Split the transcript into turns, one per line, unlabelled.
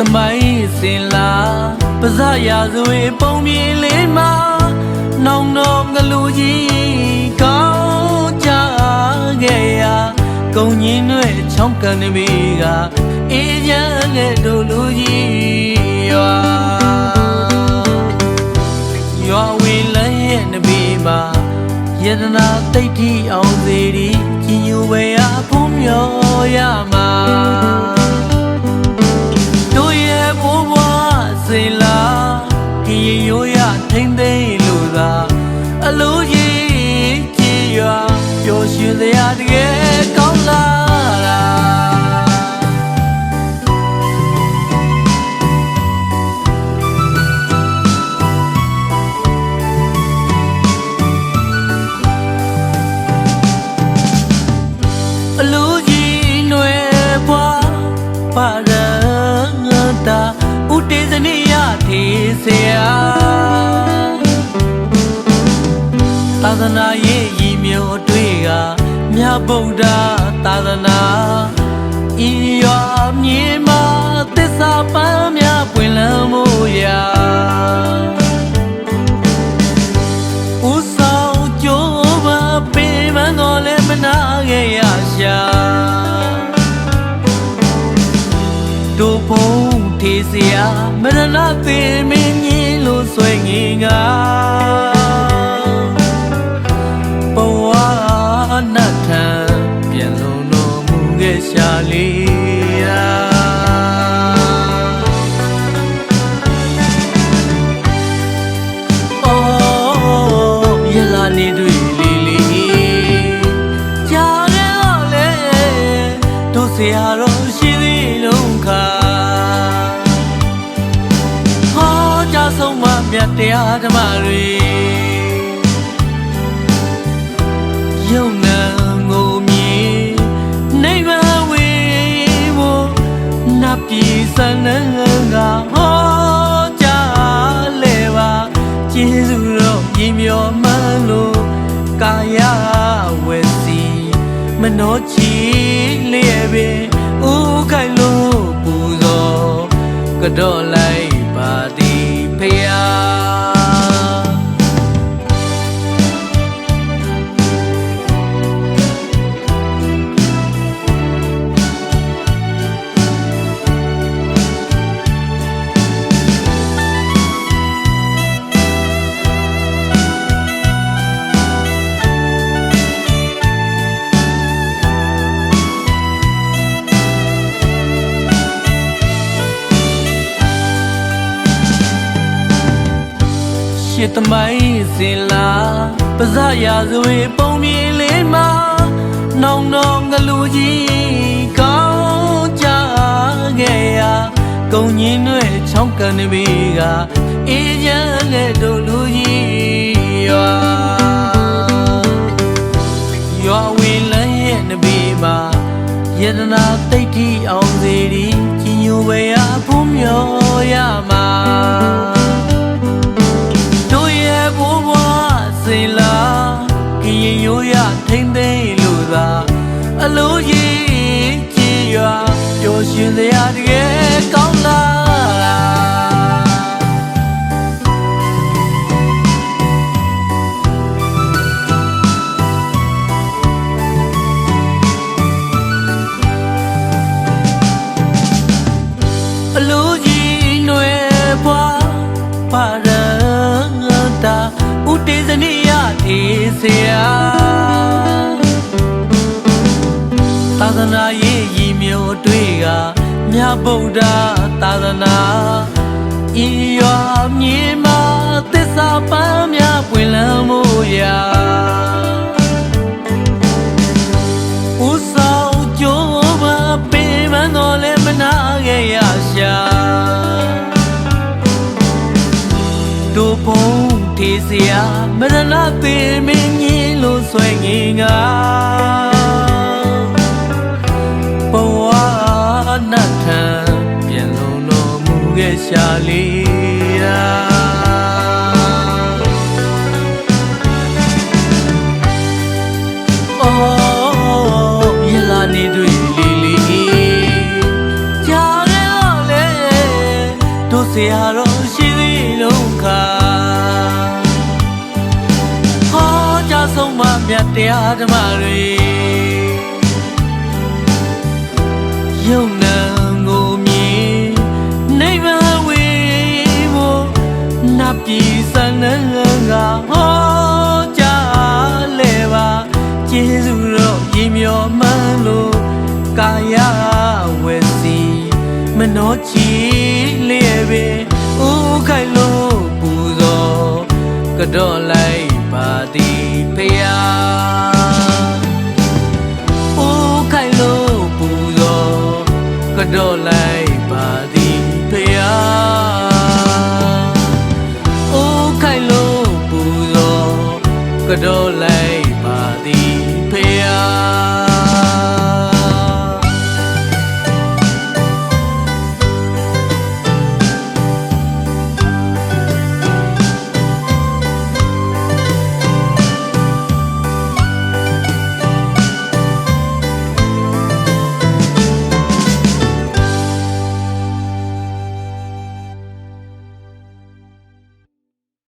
ရှစ်သမိုင်းစင်လာပဇာရာဇဝေပုံပြေလေးမှာနောင်တော့ငလူကြီးကောင်းကြခဲ့ရာကုံညင်းတွေချောင်းကန်နေပြီကအေးချမ်းတဲ့တို့လူကြီး ပါရတာဥတေဇနိယထေဆရာသာသနာရေးရည်မျိုးအတွေ့ကမြတ်ဗုဒ္ဓသာသနာဤရွာမြေမှာသစ္စာပန်းများပွင့်လန်းမှုရာ ထေးစရာမရဏသေမင်းကြီးလို့ဆွဲငင်က တ်တရားဓမ္မတွေယုံနာငိုမြေနိဗ္ဗာန်ဝေဖို့နတ်ပြည်စံနှံကဟောကြလေပါကျေးဇူးတော်ပြင်းမြော်မှန်းလို့ကာယဝေစီမနောချီလျက်ပင်ဥခိုင်လို့ပူဇော်ကတော့လိုက် ရှစ်သမိုင်းစင်လာပဇာရာဇဝေပုံပြေလေးမှာနောင်တော့ငလူကြီးကောင်းကြခဲ့ရာကုံညင်းတွေချောင်းကန်နေပြီကအေးချမ်းတဲ့တို့လူကြီးရွာရွာဝေလန်းရဲ့နဘေးမှာယတနာတိတ်တီအောင်စေဒီကြီးညိုဝဲအားဖုံးမြော်ရမှာ ရင်ရိုးရထိမ့်သိမ့်လို့သာအလိုကြီးကြည်ရွာပျော်ရွှင်စရာတကယ်ကောင်းလာတာအလူကြီးနွယ်ဘွားပါရတာဥတေဇနိ ယထေဆရာသာသနာရေးရည်မျိုးအတွေ့ကမြတ်ဗုဒ္ဓသာသနာဤရွာမြေ တို့ဖုံးထေးစရာမရဏသေမင်းကြီးလို့ဆွဲငင်ကဘဝနတ်ထံပြန်လုံးတော်မူခဲ့ရှာလေးရာအော်ရလာနေတွေ့ မမြတ်တရားဓမ္မတွေယုံနံကိုမြင်နိဗ္ဗာန်ဝေဖို့နတ်ပြည်စံနံကဟောကြားလေပါကျေးဇူးတော်ရည်မြော်မှန်းလို့ကာယဝေစီမနှောချီလျက်ပ ဖယားအိုးခိုင်လို့ပူတော်ကတော့လိုက်ပါသည်ဖယားအိုးခိုင်လို့ပူတော်ကတော့လိုက်ပါသည်ဖယား